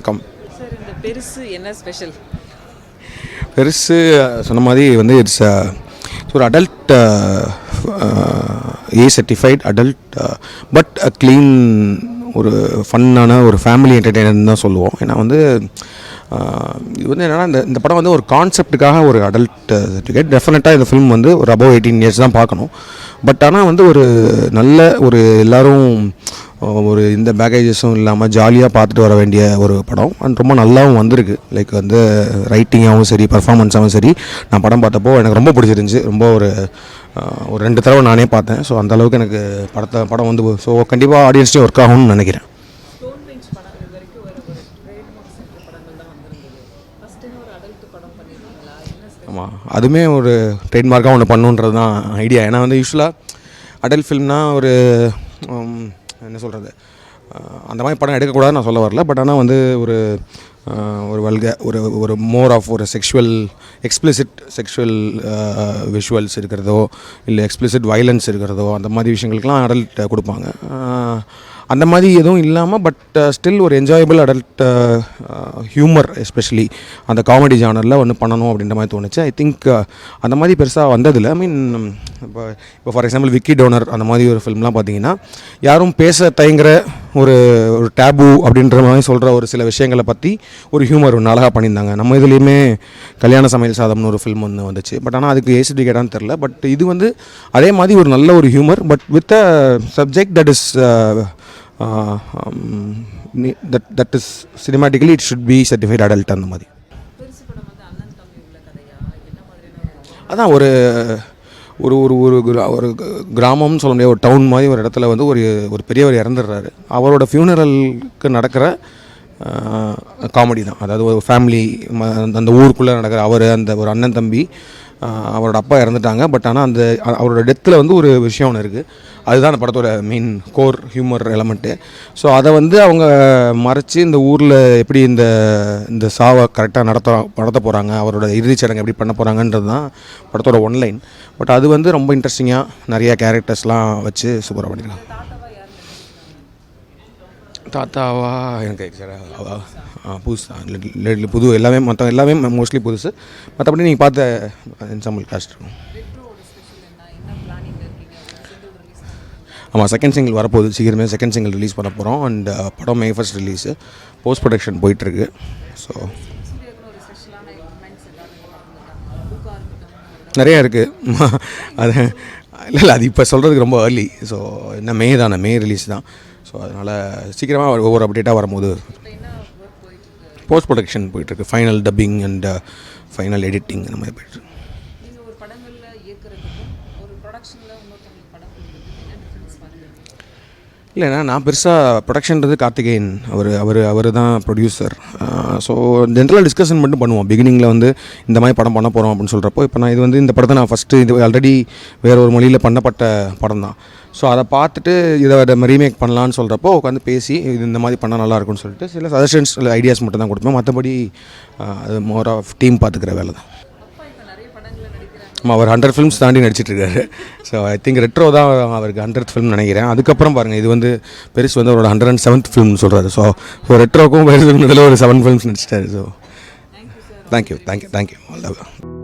வணக்கம். சார் இந்த பெருசு என்ன ஸ்பெஷல் பெருசு சொன்ன மாதிரி வந்து இட்ஸ் ஒரு adult A certified adult but uh clean ஒரு ஃபன்னான ஒரு ஃபேமிலி என்டர்டெயினர் தான் சொல்லுவோம். ஏன்னா வந்து இது வந்து என்னென்னா இந்த இந்த படம் வந்து ஒரு கான்செப்டுக்காக ஒரு அடல்ட் சர்டிஃபிகேட் டெஃபினட்டாக இந்த ஃபிலிம் வந்து ஒரு அபவ் எயிட்டீன் இயர்ஸ் தான் பார்க்கணும். பட் ஆனால் வந்து ஒரு நல்ல ஒரு எல்லாரும் ஒரு இந்த பேக்கேஜஸும் இல்லாமல் ஜாலியாக பார்த்துட்டு வர வேண்டிய ஒரு படம். அண்ட் ரொம்ப நல்லாவும் வந்திருக்கு. லைக் வந்து ரைட்டிங்காகவும் சரி பர்ஃபார்மன்ஸாகவும் சரி. நான் படம் பார்த்தப்போ எனக்கு ரொம்ப பிடிச்சிருந்துச்சி. ரொம்ப ஒரு ஒரு ரெண்டு தடவை நானே பார்த்தேன். ஸோ அந்த அளவுக்கு எனக்கு படத்தை படம் வந்து ஸோ கண்டிப்பாக ஆடியன்ஸ்டையும் ஒர்க் ஆகும்னு நினைக்கிறேன். ஆமாம் அதுவுமே ஒரு ட்ரேட்மார்க்காக ஒன்று பண்ணுன்றது தான் ஐடியா ஏன்னா வந்து யூஸ்வலாக அடல்ட் ஃபில்ம்னா ஒரு என்ன சொல்கிறது அந்த மாதிரி படம் எடுக்கக்கூடாதுன்னு நான் சொல்ல வரல. பட் ஆனால் வந்து ஒரு ஒரு வல்க ஒரு ஒரு மோர் ஆஃப் ஒரு செக்ஷுவல் எக்ஸ்பிளிசிட் செக்ஷுவல் விஷுவல்ஸ் இருக்கிறதோ இல்லை எக்ஸ்பிளிசிட் வைலன்ஸ் இருக்கிறதோ அந்த மாதிரி விஷயங்களுக்கெலாம் அடல்ட் கொடுப்பாங்க. அந்த மாதிரி எதுவும் இல்லாமல் பட் ஸ்டில் ஒரு என்ஜாயபிள் அடல்ட் ஹியூமர் எஸ்பெஷலி அந்த காமெடி ஜானரில் ஒன்று பண்ணணும் அப்படின்ற மாதிரி தோணுச்சு. ஐ திங்க் அந்த மாதிரி பெருசாக வந்ததில்லை. ஐ மீன் இப்போ இப்போ ஃபார் எக்ஸாம்பிள் விக்கி டோனர் அந்த மாதிரி ஒரு ஃபிலிம்லாம் பார்த்தீங்கன்னா யாரும் பேச தயங்குற ஒரு ஒரு டேபு அப்படின்ற மாதிரி சொல்கிற ஒரு சில விஷயங்களை பற்றி ஒரு ஹியூமர் ஒன்று அழகாக பண்ணியிருந்தாங்க. நம்ம இதுலேயுமே கல்யாண சமையல் சாதம்னு ஒரு ஃபில்ம் ஒன்று வந்துச்சு. பட் ஆனால் அதுக்கு ஏசிடி கேட்டான்னு தெரில பட் இது வந்து அதே மாதிரி ஒரு நல்ல ஒரு humour but with a subject that is that that is cinematically it should be certified adult அந்த மாதிரி. அதான் ஒரு ஒரு ஒரு ஒரு ஒரு கிராமம்னு சொல்ல முடியாது ஒரு டவுன் மாதிரி ஒரு இடத்துல வந்து ஒரு ஒரு பெரியவர் இறந்துடுறாரு. அவரோட ஃபியூனரலுக்கு நடக்கிற காமெடி தான். அதாவது ஒரு ஃபேமிலி அந்த ஊருக்குள்ளே நடக்கிற அவர் அந்த ஒரு அண்ணன் தம்பி அவரோட அப்பா இறந்துட்டாங்க. பட் ஆனால் அந்த அவரோட டெத்தில் வந்து ஒரு விஷயம் ஒன்று இருக்குது அதுதான் அந்த படத்தோட main core humour element so அதை வந்து அவங்க மறைச்சி இந்த ஊரில் எப்படி இந்த இந்த சாவை கரெக்டாக நடத்த நடத்த போகிறாங்க அவரோட இறுதிச் சடங்கு எப்படி பண்ண போகிறாங்கன்றது தான் படத்தோட ஒன்லைன் பட் அது வந்து ரொம்ப இன்ட்ரெஸ்டிங்காக நிறையா கேரக்டர்ஸ்லாம் வச்சு சூப்பராக பண்ணியிருக்காங்க தாத்தாவா எனக்கு எக்ஸாக்டாக புதுசு. புது எல்லாமே மற்ற எல்லாமே மோஸ்ட்லி புதுசு. மற்றபடி நீங்கள் பார்த்த என்சாம்பிள் காஸ்ட் இருக்கும் ஆமாம் செகண்ட் சிங்கிள் வரப்போகுது. சீக்கிரமே செகண்ட் சிங்கிள் ரிலீஸ் பண்ண போகிறோம் அண்ட் uh, படம் May first release post production போயிட்டுருக்கு. ஸோ நிறையா இருக்குது அது இல்லை இல்லை அது இப்போ சொல்கிறதுக்கு ரொம்ப ஏர்லி ஸோ என்ன மே தானே மே ரிலீஸ் தான். ஸோ அதனால் சீக்கிரமாக ஒவ்வொரு அப்டேட்டாக வரும்போது போஸ்ட் ப்ரொடக்ஷன் போயிட்டுருக்கு final dubbing and final editing அந்த மாதிரி போயிட்டுருக்கு நீங்கள் ஒரு படங்களில் இயக்குறதுக்கும் ஒரு ப்ரொடக்ஷனில் இன்னொருத்தவங்களுக்கு படம் கொடுக்குறதுக்கு என்ன டிஃப்ரென்ஸ் பார்க்குறீங்க இல்லைண்ணா நான் பெருசாக ப்ரொடக்ஷன்றது கார்த்திகேயன். அவர் அவர் அவர் தான் ப்ரொடியூசர் ஸோ ஜென்ரலாக டிஸ்கஷன் மட்டும் பண்ணுவோம். பிகினிங்கில் வந்து இந்த மாதிரி படம் பண்ண போகிறோம் அப்படின்னு சொல்கிறப்போ இப்போ நான் இது வந்து இந்த படத்தை நான் ஃபஸ்ட்டு இது ஆல்ரெடி வேற ஒரு மொழியில் பண்ணப்பட்ட படம் தான். ஸோ அதை பார்த்துட்டு இதை நம்ம ரீமேக் பண்ணலான்னு சொல்கிறப்போ உட்காந்து பேசி இது இந்த மாதிரி பண்ணால் நல்லா இருக்கும்னு சொல்லிட்டு சில சஜஷன்ஸ் இல்லை ஐடியாஸ் மட்டும் தான் கொடுப்போம் மற்றபடி அது மோர் ஆஃப் டீம் பார்த்துக்கிற வேலை தான் அப்பா இப்போ நிறைய படங்களில் நடிக்கிறாங்க ஆமாம் அவர் ஹண்ட்ரட் ஃபிலிம்ஸ் தாண்டி நடிச்சிட்டு இருக்காரு ஸோ ஐ திங்க் ரெட்ரோ தான் அவருக்கு ஹண்ட்ரட் ஃபிலிம் நினைக்கிறேன். அதுக்கப்புறம் பாருங்கள் இது வந்து பெருசு வந்து அவரோட ஹண்ட்ரட் அண்ட் செவன்த் ஃபிலிம்னு சொல்கிறாரு ஸோ ஸோ ரெட்ரோக்கும் பெருசு ஒரு seven films நடிச்சிட்டாரு. So thank you thank you thank you